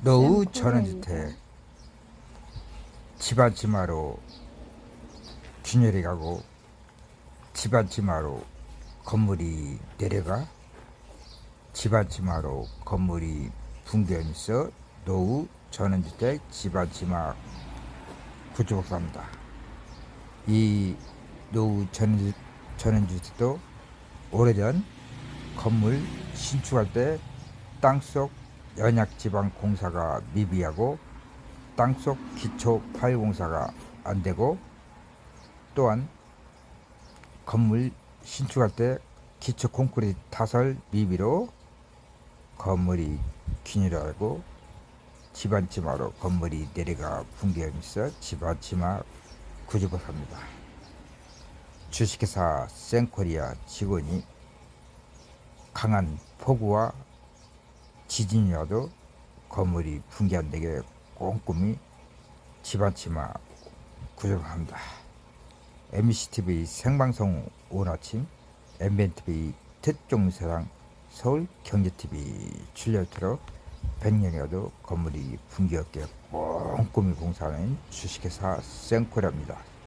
노후 쌤 전원주택 집안 치마로 균열이 가고 집안 치마로 건물이 내려가 집안 치마로 건물이 붕괴하면서 노후 전원주택 집안 치마 구조복사입니다. 이 노후 전원주, 전원주택도 오래전 건물 신축할 때 땅속 연약지방 공사가 미비하고 땅속 기초 파일 공사가 안 되고 또한 건물 신축할 때 기초 콘크리트 타설 미비로 건물이 균일하고 집안치마로 건물이 내려가 붕괴하면서 집안치마 구조복합니다. 주식회사 센코리아 직원이 강한 폭우와 지진이라도 건물이 붕괴 안 되게 꼼꼼히 집안치마 구조합니다. MBCTV 생방송 오늘 아침 MBNTV 특종세상 서울 경제TV 출연토로 100년이라도 건물이 붕괴 없게 꼼꼼히 공사하는 주식회사 센코리아입니다.